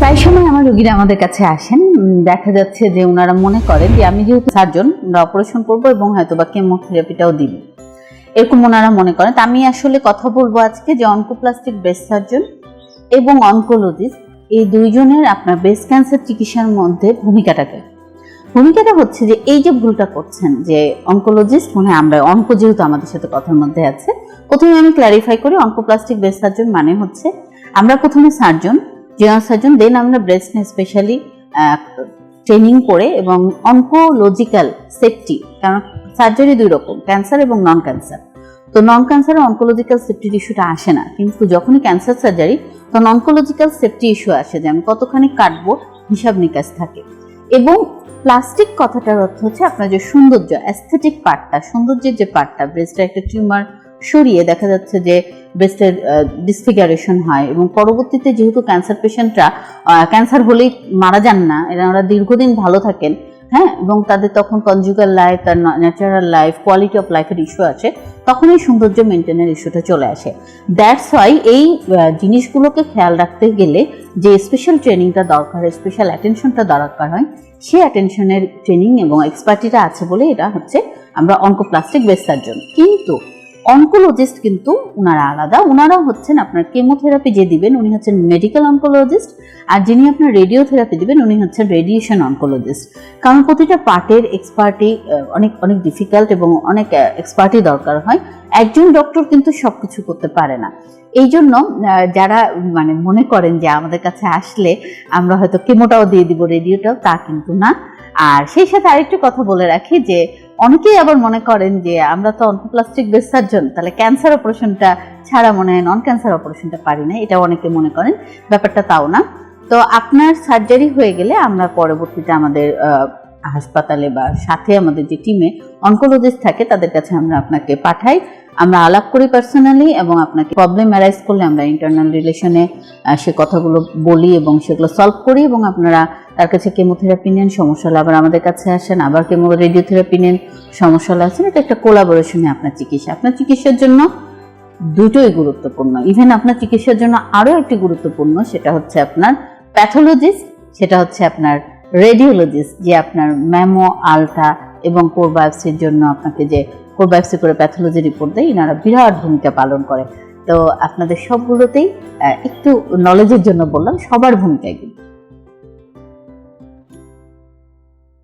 প্রায় সময় আমার রোগীরা আমাদের কাছে আসেন। দেখা যাচ্ছে যে ওনারা মনে করেন যে আমি যেহেতু সার্জন অপারেশন করব এবং হয়তো বা কেমোথেরাপিটাও দিব। এরকম ওনারা মনে করেন। আমি আসলে কথা বলব আজকে যে অনকোপ্লাস্টিক ব্রেস্ট সার্জন এবং অনকোলজিস্ট, এই দুইজনের আপনার ব্রেস্ট ক্যান্সার চিকিৎসার মধ্যে ভূমিকাটাকে ভূমিকাটা হচ্ছে যে এই যে ভুলটা করছেন যে অনকোলজিস্ট মানে আমরা অঙ্ক যেহেতু আমাদের সাথে কথার মধ্যে আছে, প্রথমে আমি ক্ল্যারিফাই করি অঙ্কোপ্লাস্টিক ব্রেস্ট সার্জন মানে হচ্ছে আমরা প্রথমে সার্জন জেনারেল সার্জন দেন আমরা ব্রেস্ট স্পেশালি ট্রেনিং করে এবং অনকোলজিক্যাল সেফটি কারণ সার্জারি দুই রকম ক্যান্সার এবং নন ক্যান্সার তো নন ক্যান্সারে অনকোলজিক্যাল সেফটির ইস্যুটা আসে না, কিন্তু যখনই ক্যান্সার সার্জারি তখন অনকোলজিক্যাল সেফটি ইস্যু আসে, যে আমি কতখানি কাটবো, হিসাব নিকাশ থাকে। এবং প্লাস্টিক কথাটার অর্থ হচ্ছে আপনার যে সৌন্দর্য অ্যাস্থেটিক পার্টটা সৌন্দর্যের যে পার্টটা ব্রেস্টের একটা টিউমার সরিয়ে দেখা যাচ্ছে যে ব্রেস্টের ডিসফিগারেশন হয় এবং পরবর্তীতে যেহেতু ক্যান্সার পেশেন্টরা ক্যান্সার হলেই মারা যান না, এরা দীর্ঘদিন ভালো থাকেন হ্যাঁ? এবং তাদের তখন কনজুগাল লাইফ তার ন্যাচারাল লাইফ কোয়ালিটি অফ লাইফের ইস্যু আছে, তখন এই সৌন্দর্য মেনটেনের ইস্যুটা চলে আসে। দ্যাটস ওয়াই এই জিনিসগুলোকে খেয়াল রাখতে গেলে যে স্পেশাল ট্রেনিংটা দরকার হয় স্পেশাল অ্যাটেনশনটা দরকার হয় সেই অ্যাটেনশনের ট্রেনিং এবং এক্সপার্টিটা আছে বলে এটা হচ্ছে আমরা অনকোপ্লাস্টিক বেস সার্জন কিন্তু অনকোলজিস্ট কিন্তু ওনারা আলাদা। ওনারা হচ্ছেন আপনার কেমোথেরাপি যে দিবেন, উনি হচ্ছেন মেডিকেল অনকোলজিস্ট আর যিনি আপনার রেডিওথেরাপি দিবেন, উনি হচ্ছেন রেডিয়েশন অনকোলজিস্ট কারণ প্রতিটা পার্টের এক্সপার্টি অনেক অনেক ডিফিকাল্ট এবং অনেক এক্সপার্টি দরকার হয়। একজন ডক্টর কিন্তু সবকিছু করতে পারে না। এই জন্য যারা মানে মনে করেন যে আমাদের কাছে আসলে আমরা হয়তো কেমোটাও দিয়ে দিব রেডিওটাও তা কিন্তু না। আর সেই সাথে আরেকটু কথা বলে রাখি যে অনেকেই আবার মনে করেন যে আমরা তো অন্থোপ্লাস্টিক বেস সার্জন তাহলে ক্যান্সার অপারেশনটা ছাড়া মনে হয় নন ক্যান্সার অপারেশনটা পারি না এটা অনেকে মনে করেন, ব্যাপারটা তাও না। তো আপনার সার্জারি হয়ে গেলে আমরা পরবর্তীতে আমাদের হাসপাতালে বা সাথে আমাদের যে টিমে অনকোলজিস্ট থাকে, তাদের কাছে আমরা আপনাকে পাঠাই। আমরা আলাপ করি পার্সোনালি এবং আপনাকে প্রবলেম অ্যারাইজ করলে আমরা ইন্টারনাল রিলেশনে সে কথাগুলো বলি এবং সেগুলো সলভ করি এবং আপনারা তার কাছে কেমোথেরাপি নেন, সমস্যা হলে আবার আমাদের কাছে আসেন। আবার কেমো রেডিওথেরাপি নেন, সমস্যা হলে আসেন। এটা একটা কোলাবোরেশনে আপনার চিকিৎসা। আপনার চিকিৎসার জন্য দুটোই গুরুত্বপূর্ণ। ইভেন আপনার চিকিৎসার জন্য আরও একটি গুরুত্বপূর্ণ, সেটা হচ্ছে আপনার প্যাথোলজিস্ট সেটা হচ্ছে আপনার রেডিওলজিস্ট যে আপনার ম্যামো আলট্রা এবং কোরবায়োপসির জন্য আপনাকে যে কোরবায়োপসি করে প্যাথোলজি রিপোর্ট দেয় এনারা বিরাট ভূমিকা পালন করে। তো আপনাদের সবগুলোতেই একটু নলেজের জন্য বললাম, সবার ভূমিকা এগুলো